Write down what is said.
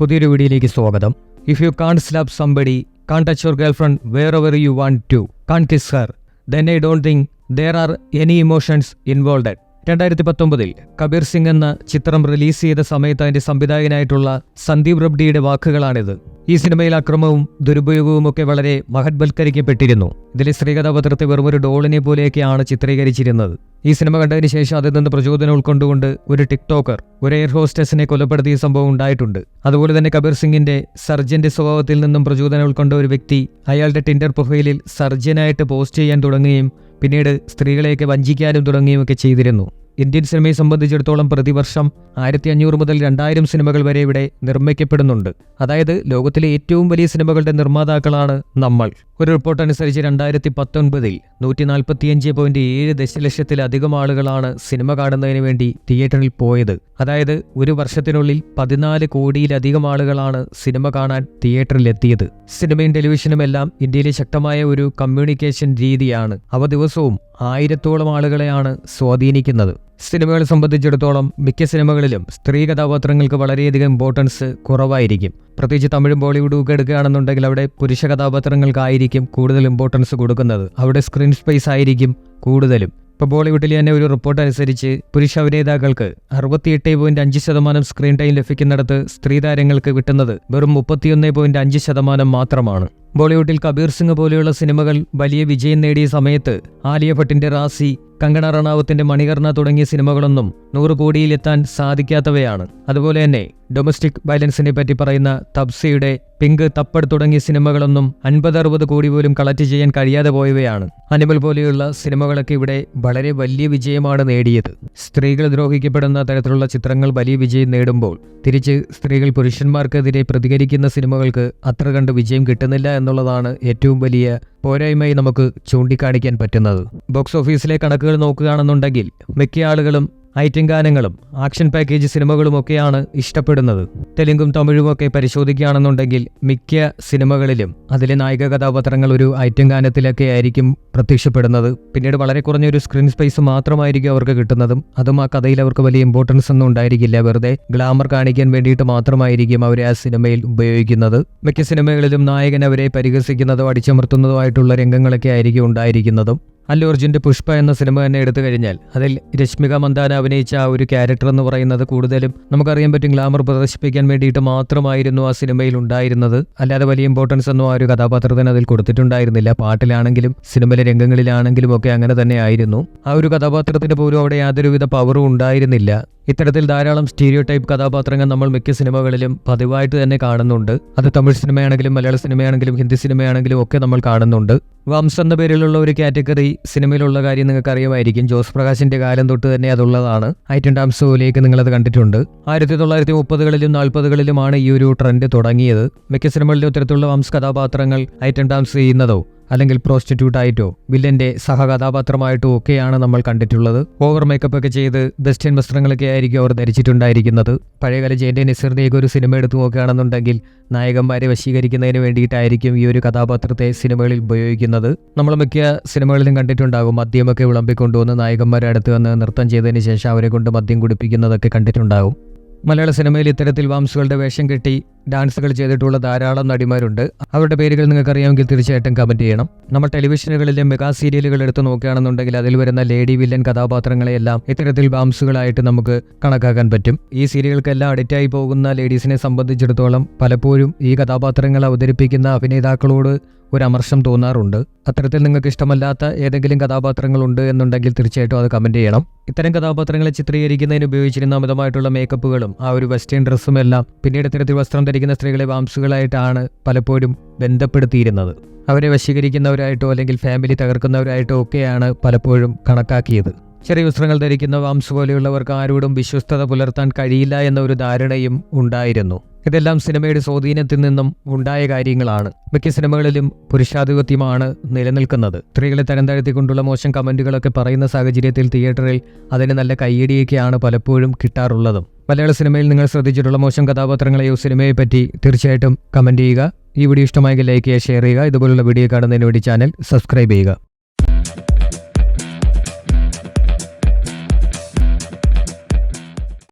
പുതിയൊരു വീഡിയോയിലേക്ക് സ്വാഗതം. If you can slap somebody can touch your girl friend wherever you want to can kiss her then I don't think there are any emotions involved രണ്ടായിരത്തി പത്തൊമ്പതിൽ കബീർ സിംഗ് എന്ന ചിത്രം release ചെയ്ത സമയത്ത് അതിന്റെ സംവിധായകനായിട്ടുള്ള സന്ദീപ് റബ്ഡിയുടെ വാക്കുകളാണിത്. ഈ സിനിമയിൽ അക്രമവും ദുരുപയോഗവും ഒക്കെ വളരെ മഹത്വൽക്കരിക്കപ്പെട്ടിരുന്നു. ഇതിലെ സ്ത്രീകഥാപാത്രത്തെ വെറും ഒരു ഡോളിനെ പോലെയൊക്കെയാണ് ചിത്രീകരിച്ചിരുന്നത്. ഈ സിനിമ കണ്ടതിന് ശേഷം അതിൽ നിന്ന് പ്രചോദനം ഉൾക്കൊണ്ടുകൊണ്ട് ഒരു ടിക്ടോക്കർ ഒരു എയർ ഹോസ്റ്റസിനെ കൊലപ്പെടുത്തിയ സംഭവം ഉണ്ടായിട്ടുണ്ട്. അതുപോലെ തന്നെ കബീർ സിംഗിന്റെ സർജന്റെ സ്വഭാവത്തിൽ നിന്നും പ്രചോദനം ഉൾക്കൊണ്ട ഒരു വ്യക്തി അയാളുടെ ടിൻഡർ പ്രൊഫൈലിൽ സർജനായിട്ട് പോസ്റ്റ് ചെയ്യാൻ തുടങ്ങുകയും പിന്നീട് സ്ത്രീകളെയൊക്കെ വഞ്ചിക്കാനും തുടങ്ങിയുമൊക്കെ ചെയ്തിരുന്നു. ഇന്ത്യൻ സിനിമയെ സംബന്ധിച്ചിടത്തോളം പ്രതിവർഷം ആയിരത്തി അഞ്ഞൂറ് മുതൽ രണ്ടായിരം സിനിമകൾ വരെ ഇവിടെ നിർമ്മിക്കപ്പെടുന്നുണ്ട്. അതായത് ലോകത്തിലെ ഏറ്റവും വലിയ സിനിമകളുടെ നിർമ്മാതാക്കളാണ് നമ്മൾ. ഒരു റിപ്പോർട്ട് അനുസരിച്ച് രണ്ടായിരത്തി പത്തൊൻപതിൽ നൂറ്റി നാൽപ്പത്തിയഞ്ച് പോയിന്റ് ഏഴ് ദശലക്ഷത്തിലധികം ആളുകളാണ് സിനിമ കാണുന്നതിന് വേണ്ടി തിയേറ്ററിൽ പോയത്. അതായത് ഒരു വർഷത്തിനുള്ളിൽ പതിനാല് കോടിയിലധികം ആളുകളാണ് സിനിമ കാണാൻ തിയേറ്ററിലെത്തിയത്. സിനിമയും ടെലിവിഷനും എല്ലാം ഇന്ത്യയിലെ ശക്തമായ ഒരു കമ്മ്യൂണിക്കേഷൻ രീതിയാണ്. അവ ദിവസവും ആയിരത്തോളം ആളുകളെയാണ് സ്വാധീനിക്കുന്നത്. സിനിമകളെ സംബന്ധിച്ചിടത്തോളം മിക്ക സിനിമകളിലും സ്ത്രീ കഥാപാത്രങ്ങൾക്ക് വളരെയധികം ഇമ്പോർട്ടൻസ് കുറവായിരിക്കും. പ്രത്യേകിച്ച് തമിഴും ബോളിവുഡും ഒക്കെ എടുക്കുകയാണെന്നുണ്ടെങ്കിൽ അവിടെ പുരുഷ കഥാപാത്രങ്ങൾക്കായിരിക്കും കൂടുതൽ ഇമ്പോർട്ടൻസ് കൊടുക്കുന്നത്. അവിടെ സ്ക്രീൻ സ്പേസ് ആയിരിക്കും കൂടുതലും. ഇപ്പോൾ ബോളിവുഡിൽ തന്നെ ഒരു റിപ്പോർട്ട് അനുസരിച്ച് പുരുഷ അഭിനേതാക്കൾക്ക് അറുപത്തിയെട്ട് പോയിന്റ് അഞ്ച് ശതമാനം സ്ക്രീൻ ടൈം ലഭിക്കുന്നിടത്ത് സ്ത്രീ താരങ്ങൾക്ക് കിട്ടുന്നത് വെറും മുപ്പത്തിയൊന്ന് പോയിന്റ് അഞ്ച് ശതമാനം മാത്രമാണ്. ബോളിവുഡിൽ കബീർ സിംഗ് പോലെയുള്ള സിനിമകൾ വലിയ വിജയം നേടിയ സമയത്ത് ആലിയ ഭട്ടിന്റെ റാസി കങ്കണ റണാവത്തിന്റെ മണികർണ തുടങ്ങിയ സിനിമകളൊന്നും നൂറ് കോടിയിലെത്താൻ സാധിക്കാത്തവയാണ്. അതുപോലെ തന്നെ ഡൊമസ്റ്റിക് വയലൻസിനെ പറ്റി പറയുന്ന തബ്സയുടെ പിങ്ക് തപ്പട് തുടങ്ങിയ സിനിമകളൊന്നും അൻപത് അറുപത് കോടി പോലും കളക്ട് ചെയ്യാൻ കഴിയാതെ പോയവയാണ്. അനിമൽ പോലെയുള്ള സിനിമകളൊക്കെ ഇവിടെ വളരെ വലിയ വിജയമാണ് നേടിയത്. സ്ത്രീകൾ ദ്രോഹിക്കപ്പെടുന്ന തരത്തിലുള്ള ചിത്രങ്ങൾ വലിയ വിജയം നേടുമ്പോൾ തിരിച്ച് സ്ത്രീകൾ പുരുഷന്മാർക്കെതിരെ പ്രതികരിക്കുന്ന സിനിമകൾക്ക് അത്ര കണ്ട് വിജയം കിട്ടുന്നില്ല എന്നുള്ളതാണ് ഏറ്റവും വലിയ പോരായ്മയായി നമുക്ക് ചൂണ്ടിക്കാണിക്കാൻ പറ്റുന്നത്. ബോക്സ് ഓഫീസിലെ കണക്കുകൾ നോക്കുകയാണെന്നുണ്ടെങ്കിൽ മിക്ക ആളുകളും ഐറ്റം ഗാനങ്ങളും ആക്ഷൻ പാക്കേജ് സിനിമകളുമൊക്കെയാണ് ഇഷ്ടപ്പെടുന്നത്. തെലുങ്കും തമിഴുമൊക്കെ പരിശോധിക്കുകയാണെന്നുണ്ടെങ്കിൽ മിക്ക സിനിമകളിലും അതിലെ നായിക കഥാപാത്രങ്ങൾ ഒരു ഐറ്റം ഗാനത്തിലൊക്കെ ആയിരിക്കും പ്രത്യക്ഷപ്പെടുന്നത്. പിന്നീട് വളരെ കുറഞ്ഞൊരു സ്ക്രീൻ സ്പേസ് മാത്രമായിരിക്കും അവർക്ക് കിട്ടുന്നതും അതും ആ കഥയിൽ അവർക്ക് വലിയ ഇമ്പോർട്ടൻസ് ഒന്നും ഉണ്ടായിരിക്കില്ല. വെറുതെ ഗ്ലാമർ കാണിക്കാൻ വേണ്ടിയിട്ട് മാത്രമായിരിക്കും അവരെ ആ സിനിമയിൽ ഉപയോഗിക്കുന്നത്. മിക്ക സിനിമകളിലും നായകൻ അവരെ പരിഹസിക്കുന്നതോ അടിച്ചമർത്തുന്നതോ ആയിട്ടുള്ള രംഗങ്ങളൊക്കെ ആയിരിക്കും ഉണ്ടായിരിക്കുന്നതും. അല്ലു അർജുന്റെ പുഷ്പ എന്ന സിനിമ തന്നെ എടുത്തു കഴിഞ്ഞാൽ അതിൽ രശ്മിക മന്ദാന അഭിനയിച്ച ആ ഒരു ക്യാരക്ടർ എന്ന് പറയുന്നത് കൂടുതലും നമുക്കറിയാൻ പറ്റും ഗ്ലാമർ പ്രദർശിപ്പിക്കാൻ വേണ്ടിയിട്ട് മാത്രമായിരുന്നു ആ സിനിമയിൽ ഉണ്ടായിരുന്നത്. അല്ലാതെ വലിയ ഇമ്പോർട്ടൻസ് ഒന്നും ആ ഒരു കഥാപാത്രത്തിന് അതിൽ കൊടുത്തിട്ടുണ്ടായിരുന്നില്ല. പാട്ടിലാണെങ്കിലും സിനിമയിലെ രംഗങ്ങളിലാണെങ്കിലും ഒക്കെ അങ്ങനെ തന്നെ ആയിരുന്നു. ആ ഒരു കഥാപാത്രത്തിന് പോലും അവിടെ യാതൊരുവിധ പവറും ഉണ്ടായിരുന്നില്ല. ഇത്തരത്തിൽ ധാരാളം സ്റ്റീരിയോ ടൈപ്പ് കഥാപാത്രങ്ങൾ നമ്മൾ മിക്ക സിനിമകളിലും പതിവായിട്ട് തന്നെ കാണുന്നുണ്ട്. അത് തമിഴ് സിനിമയാണെങ്കിലും മലയാള സിനിമയാണെങ്കിലും ഹിന്ദി സിനിമയാണെങ്കിലും ഒക്കെ നമ്മൾ കാണുന്നുണ്ട്. വംസ് എന്ന പേരിലുള്ള ഒരു കാറ്റഗറി സിനിമയിലുള്ള കാര്യം നിങ്ങൾക്ക് അറിയുമായിരിക്കും ജോസ് പ്രകാശിന്റെ കാലം തൊട്ട് തന്നെ അതുള്ളതാണ്. ഐറ്റം ഡാംസ് പോലെയൊക്കെ നിങ്ങളത് കണ്ടിട്ടുണ്ട്. ആയിരത്തി തൊള്ളായിരത്തി മുപ്പതുകളിലും നാൽപ്പതുകളിലുമാണ് ഈ ഒരു ട്രെൻഡ് തുടങ്ങിയത്. മിക്ക സിനിമകളിലും ഇത്തരത്തിലുള്ള വംസ് കഥാപാത്രങ്ങൾ ഐറ്റം ഡാംസ് ചെയ്യുന്നതോ അല്ലെങ്കിൽ പ്രോസ്റ്റിറ്റ്യൂട്ട് ആയിട്ടോ വില്ലന്റെ സഹകഥാപാത്രമായിട്ടോ ഒക്കെയാണ് നമ്മൾ കണ്ടിട്ടുള്ളത്. ഓവർ മേക്കപ്പ് ഒക്കെ ചെയ്ത് വെസ്റ്റേൺ വസ്ത്രങ്ങളൊക്കെ ആയിരിക്കും അവർ ധരിച്ചിട്ടുണ്ടായിരിക്കുന്നത്. പഴയകാല ജയന്റെ നസീറിന്റെയൊക്കെ ഒരു സിനിമ എടുത്തു നോക്കുകയാണെന്നുണ്ടെങ്കിൽ നായകന്മാരെ വശീകരിക്കുന്നതിന് വേണ്ടിയിട്ടായിരിക്കും ഈ ഒരു കഥാപാത്രത്തെ സിനിമകളിൽ ഉപയോഗിക്കുന്നത്. നമ്മൾ മിക്ക സിനിമകളിലും കണ്ടിട്ടുണ്ടാകും മദ്യമൊക്കെ വിളമ്പിക്കൊണ്ടുവന്ന് നായകന്മാരെ അടുത്ത് വന്ന് നൃത്തം ചെയ്തതിന് ശേഷം അവരെ കൊണ്ട് മദ്യം കുടിപ്പിക്കുന്നതൊക്കെ കണ്ടിട്ടുണ്ടാകും. മലയാള സിനിമയിൽ ഇത്തരത്തിൽ വാംസുകളുടെ വേഷം കെട്ടി ഡാൻസുകൾ ചെയ്തിട്ടുള്ള ധാരാളം നടിമാരുണ്ട്. അവരുടെ പേരുകൾ നിങ്ങൾക്ക് അറിയാമെങ്കിൽ തീർച്ചയായിട്ടും കമന്റ് ചെയ്യണം. നമ്മൾ ടെലിവിഷനുകളിലെ മെഗാ സീരിയലുകൾ എടുത്ത് നോക്കുകയാണെന്നുണ്ടെങ്കിൽ അതിൽ വരുന്ന ലേഡി വില്ലൻ കഥാപാത്രങ്ങളെയെല്ലാം ഇത്തരത്തിൽ ബാംസുകളായിട്ട് നമുക്ക് കണക്കാക്കാൻ പറ്റും. ഈ സീരിയലുകൾക്കെല്ലാം അഡിക്റ്റായി പോകുന്ന ലേഡീസിനെ സംബന്ധിച്ചിടത്തോളം പലപ്പോഴും ഈ കഥാപാത്രങ്ങൾ അവതരിപ്പിക്കുന്ന അഭിനേതാക്കളോട് ഒരു അമർഷം തോന്നാറുണ്ട്. അത്തരത്തിൽ നിങ്ങൾക്ക് ഇഷ്ടമല്ലാത്ത ഏതെങ്കിലും കഥാപാത്രങ്ങളുണ്ട് എന്നുണ്ടെങ്കിൽ തീർച്ചയായിട്ടും അത് കമന്റ് ചെയ്യണം. ഇത്തരം കഥാപാത്രങ്ങളെ ചിത്രീകരിക്കുന്നതിന് ഉപയോഗിച്ചിരുന്ന അമിതമായിട്ടുള്ള മേക്കപ്പുകളും ആ ഒരു വെസ്റ്റേൺ ഡ്രസ്സും എല്ലാം പിന്നീട് ഇത്തരത്തിൽ വസ്ത്രം ധരിക്കുന്ന സ്ത്രീകളെ വാംസുകളായിട്ടാണ് പലപ്പോഴും ബന്ധപ്പെടുത്തിയിരുന്നത്. അവരെ വശീകരിക്കുന്നവരായിട്ടോ അല്ലെങ്കിൽ ഫാമിലി തകർക്കുന്നവരായിട്ടോ ഒക്കെയാണ് പലപ്പോഴും കണക്കാക്കിയത്. ചെറിയ വസ്ത്രങ്ങൾ ധരിക്കുന്ന വാംസ് പോലെയുള്ളവർക്ക് ആരോടും വിശ്വസ്തത പുലർത്താൻ കഴിയില്ല എന്ന ഒരു ധാരണയും ഉണ്ടായിരുന്നു. ഇതെല്ലാം സിനിമയുടെ സ്വാധീനത്തിൽ നിന്നും ഉണ്ടായ കാര്യങ്ങളാണ്. മിക്ക സിനിമകളിലും പുരുഷാധിപത്യമാണ് നിലനിൽക്കുന്നത്. സ്ത്രീകളെ തരം താഴ്ത്തിക്കൊണ്ടുള്ള മോശം കമന്റുകളൊക്കെ പറയുന്ന സാഹചര്യത്തിൽ തിയേറ്ററിൽ അതിന് നല്ല കയ്യടിയൊക്കെയാണ് പലപ്പോഴും കിട്ടാറുള്ളതും. മലയാള സിനിമയിൽ നിങ്ങൾ ശ്രദ്ധിച്ചിട്ടുള്ള മോശം കഥാപാത്രങ്ങളെയോ സിനിമയെ പറ്റി തീർച്ചയായിട്ടും കമന്റ് ചെയ്യുക. ഈ വീഡിയോ ഇഷ്ടമായെങ്കിൽ ലൈക്ക് ചെയ്യുക ഷെയർ ചെയ്യുക. ഇതുപോലുള്ള വീഡിയോ കാണുന്നതിന് വേണ്ടി ചാനൽ സബ്സ്ക്രൈബ് ചെയ്യുക.